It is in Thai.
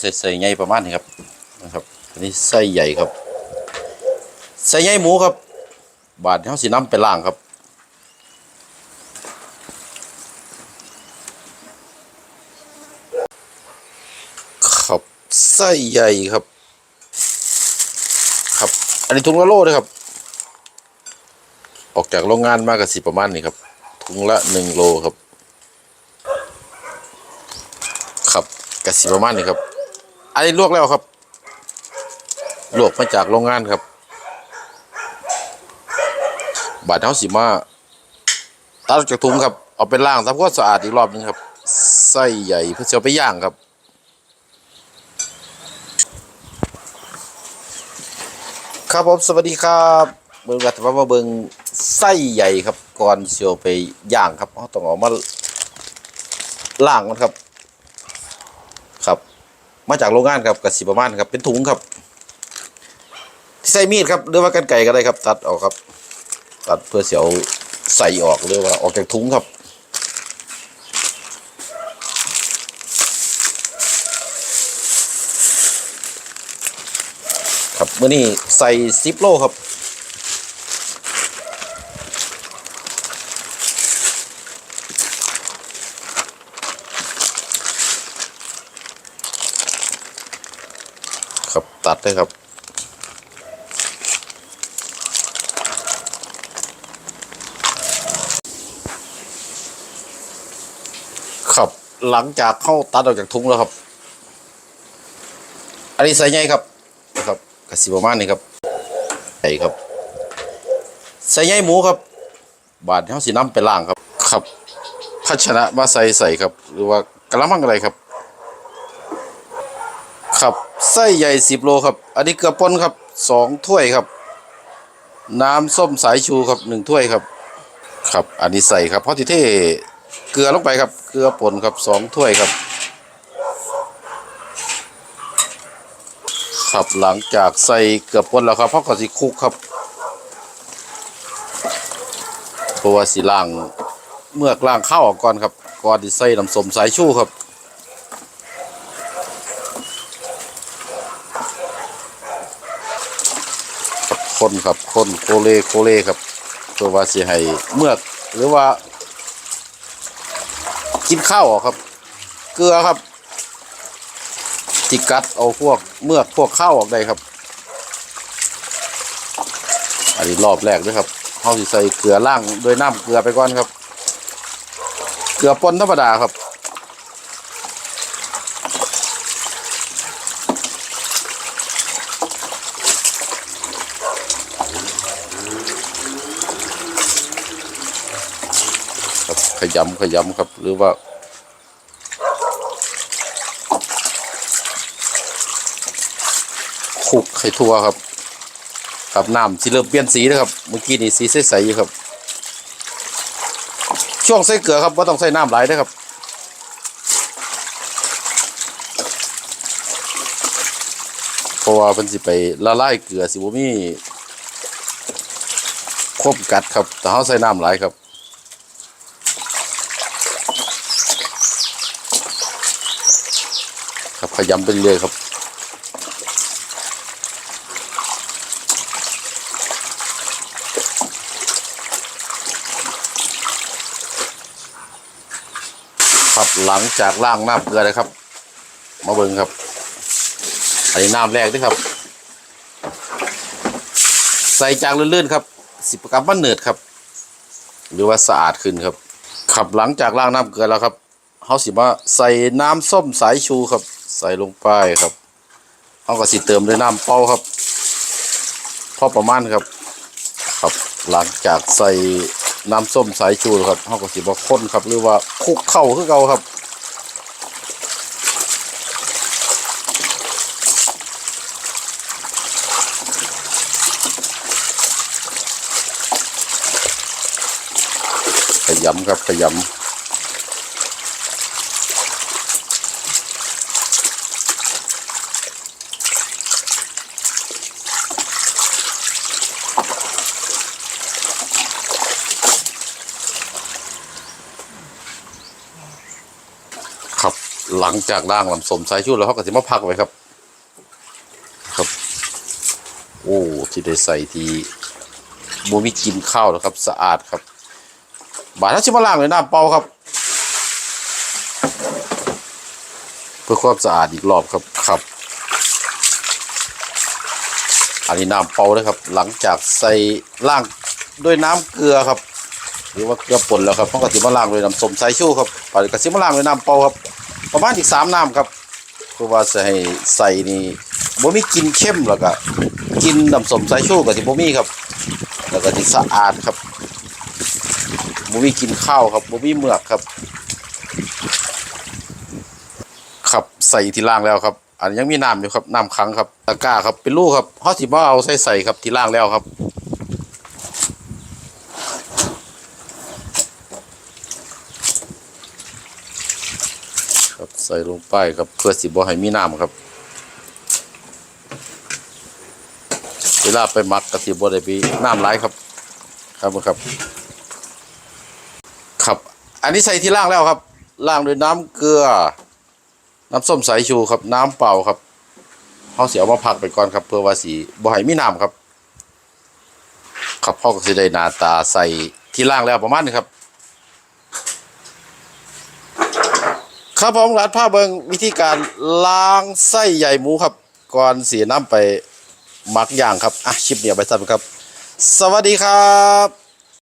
ใส่ใส่ใหญ่ประมาณนี้ครับนะครับอันนี้ไส้ใหญ่ครับไส้ใหญ่หมูครับ บาทเขาสีน้ำไปล่างครับครับไส้ใหญ่ครับ ครับ อันนี้ถุงละโลเลยครับ ออกจากโรงงานมากกับสิประมาณนี้ครับ ถุงละหนึ่งโลครับ ครับกสิประมาณนี้ครับ อันนี้ลวกแล้วครับ ลวกมาจากโรงงานครับ บาดเท้าสีมาตัดจากถุงครับ เอาไปล้างทำความสะอาดอีกรอบนึงครับ ไส้ใหญ่เพื่อจะไปย่างครับ ครับผมสวัสดีครับเบิ่งกัตว่ามาเบิ่งไส้ใหญ่ครับก่อนเสียวไปย่างครับเราต้องเอามาล่างมันครับ มาจากโรงงานครับกับสิประมาณครับเป็นถุงครับที่ใส่มีดครับหรือว่ากันไก่ก็ได้ครับ ตัดออกครับ ตัดเพื่อเสียวใส่ออกหรือว่าออกจากถุงครับครับเมื่อนี้ใส่ซิปโลครับ ครับตัดเลยครับครับหลังจากเข้าตัดออกจากถุงแล้วครับ อันนี้ใส่ไงครับนะครับกสิประมาณนี้ครับใส่ครับใส่ไงหมูครับ บาดเขาสีน้ำไปล่างครับ ครับภาชนะมาใส่ใส่ครับ หรือว่ากระมังอะไรครับ ไส้ใหญ่สิบโลครับ อันนี้เกลือป่นครับสองถ้วยครับ น้ำส้มสายชูครับหนึ่งถ้วยครับ ครับ อันนี้ใส่ครับเพราะที่เทเกลือลงไปครับ เกลือป่นครับสองถ้วยครับ ครับหลังจากใส่เกลือป่นแล้วครับพ่อก็สิคุกครับเพราะว่าสิล้างเมื่อกล้างข้าวออกก่อนครับก่อนที่ใส่น้ำส้มสายชูครับ คนครับคนโคเลโคเลครับเพื่อว่าสิให้เมือกหรือว่า กินข้าวออครับ เกลือครับจิกัดเอาพวกเมือกพวกข้าวออกได้ครับ อันนี้รอบแรกด้วยครับเขาสิใส่เกลือล่างโดยน้ำเกลือไปก่อนครับ เกลือป่นธรรมดาครับ ครับขยำขยำครับ หรือว่าคลุกไข่ทั่วครับครับน้ำสีเริ่มเปลี่ยนสีนะครับ เมื่อกี้นี่สีใสๆอยู่ครับ ช่วงใส่เกลือครับว่าต้องใส่น้ำหลายนะครับเพราะว่ามันสิไปละลายเกลือสิบ่มีควบกัดครับแต่เขาใส่น้ำหลายครับ ครับขยำไปเรื่อยครับ ครับหลังจากล้างน้ำเกลือเลยครับ มาเบิ่งครับอันนี้น้ำแรกด้วยครับ ใส่จางลื่อนๆครับ สิบกรัมมันเนืดครับ หรือว่าสะอาดขึ้นครับครับหลังจากล้างน้ำเกลือแล้วครับเขาสิมาใส่น้ำส้มสายชูครับ ใส่ลงไปครับเขาก็สิเติมด้วยน้ำเปล่าครับพอประมาณครับ ครับ หลังจากใส่น้ำส้มสายชูครับเขาก็สิมาข้นครับ หรือว่าคลุกเข้าคือเก่าครับขยำครับขยำ หลังจากล่างลำสมสายชูแล้วเขาก็จะมาพักไว้ครับ ครับ โอ้ที่ได้ใส่ทีบูมีกินข้าวแล้วครับ สะอาดครับ บาทถ้าชิมาล่างเลยน้ำเปล่าครับ เพื่อความสะอาดอีกรอบครับครับอันนี้น้ำเปล่าเลยครับ หลังจากใส่ล่างด้วยน้ำเกลือครับ หรือว่าเกลือป่นแล้วครับต้องกระติมาล่างด้วยน้ำส้มสายชูครับปาดกระติมาล่างด้วยน้ำเปล่าครับ ประมาณอีกสามน้ำครับเพื่อว่าจะให้ใส่นี่บ่มีกินเข้มแล้วก็กินน้ำสมสายชูกับที่บ่มีครับ แล้วก็ที่สะอาดครับบ่มีกินข้าวครับบ่มีเมือกครับครับใส่ที่ล่างแล้วครับ อันยังมีน้ำอยู่ครับน้ำค้างครับตะกร้าครับเป็นลูกครับเฮาสิบ่เอาใส่ใส่ครับที่ล่างแล้วครับ ครับ ใส่ลงไปครับเพื่อสิบ่ให้มีน้ำครับ เวลาไปหมักกะสิบ่ได้ไปน้ำไหลครับ ครับครับ ครับ อันนี้ใส่ที่ล่างแล้วครับล่างด้วยน้ำเกลือ น้ำส้มสายชูครับ น้ำเปล่าครับเขาเสียมาพักไปก่อนครับ เพื่อว่าสีบ่ให้มีน้ำครับ ครับพ่อก็สิได้หนาตาใส่ที่ล่างแล้วประมาณนี้ครับ ครับผมร้านผ้าเบิงวิธีการล้างไส้ใหญ่หมูครับ ก่อนเสียน้ำไปหมักย่างครับ อะชิปเนี่ยไปสั้นครับ สวัสดีครับ